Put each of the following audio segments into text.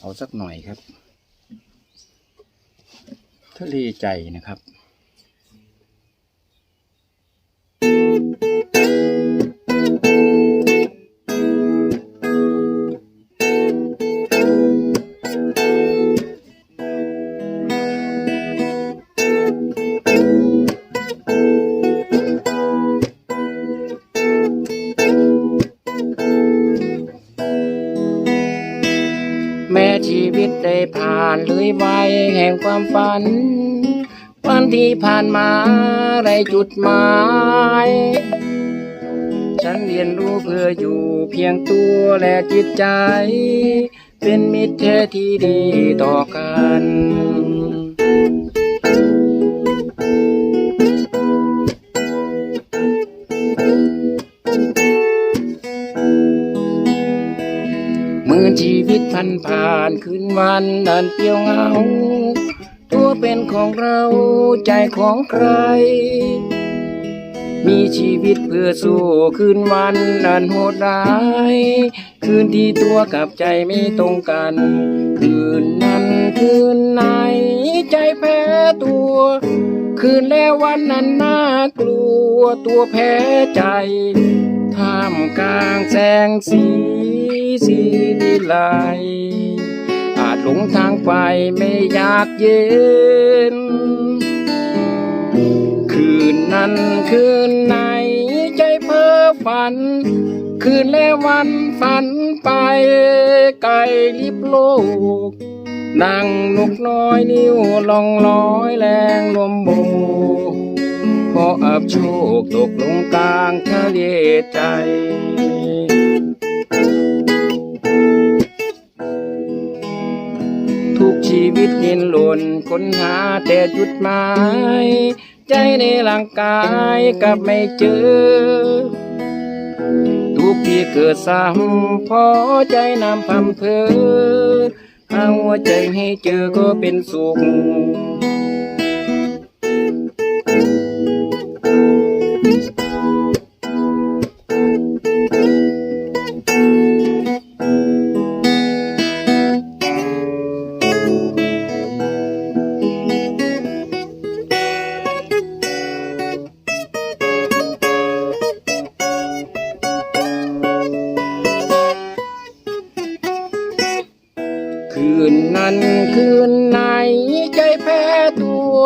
เอาสักหน่อยครับทะเลใจนะครับ แม้ชีวิตได้ผ่านเลยวัยแห่งความฝัน วันที่ผ่านมาไรจุดหมาย ฉันเรียนรู้เพื่ออยู่เพียงตัวและจิตใจ เป็นมิตรแท้ที่ดีต่อกัน พันผ่านคืนวันนันเปลี่ยวเหงา ตัวเป็นของเราใจของใคร มีชีวิตเพื่อสู้คืนวันนันโหดร้าย คืนที่ตัวกับใจไม่ตรงกัน คืนนั้นคืนไหนใจแพ้ตัว คืนแล้ววันนั้นน่ากลัวตัวแพ้ใจท่ามกลางแสงสี สีวิไลอาจหลงทางไปไม่อยากเย็น คืนนั้นคืนไหนใจเพ้อฝัน คืนและวันฝันไปไกลลิบโลกนั่งนกน้อยนิ้วลองลอยแรงลมโบกพออับโชคตกลงกลางทะเลใจ ทุกชีวิตดินหล่นค้นหาแต่จุดหมาย ใจในร่างกายกลับไม่เจอ ทุกที่เกิดซ้ำพอใจนำพำเพอหาหัวใจให้เจอก็เป็นสุขันคืนไหนใจแพ้ตัว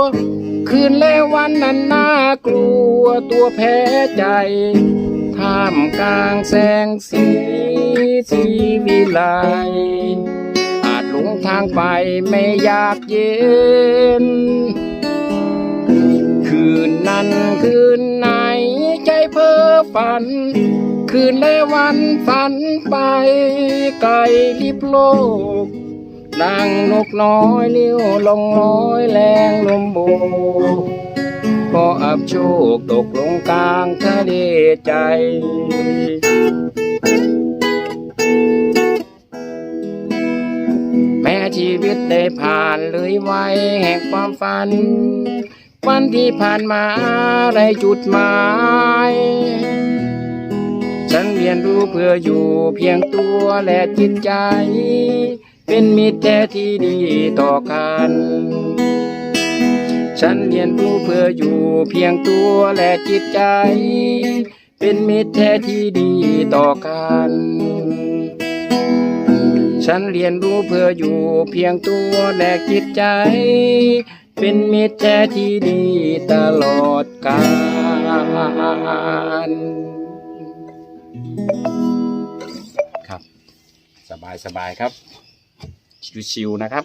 คืนและวันนั้นน่ากลัวตัวแพ้ใจ ท่ามกลางแสงสีสีวิไลอาจหลงทางไปไม่อยากเย็น คืนนั้นคืนไหนใจเพ้อฝันคืนและวันฝันไปไกลลิบโลก นางนกน้อยเลี้ยวลงลอยแรงลมโบกพออับโชคตกลงกลางทะเลใจแม้ชีวิตได้ผ่านเลยไวแห่งความฝัน วันที่ผ่านมาได้จุดหมาย ฉันเรียนรู้เพื่ออยู่เพียงตัวและจิตใจ เป็นมิตรแท้ที่ดีต่อกัน ฉันเรียนรู้เพื่ออยู่เพียงตัวและจิตใจ เป็นมิตรแท้ที่ดีต่อกัน ฉันเรียนรู้เพื่ออยู่เพียงตัวและจิตใจ เป็นมิตรแท้ที่ดีตลอดกาลครับ สบายสบายครับ ชิวๆนะครับ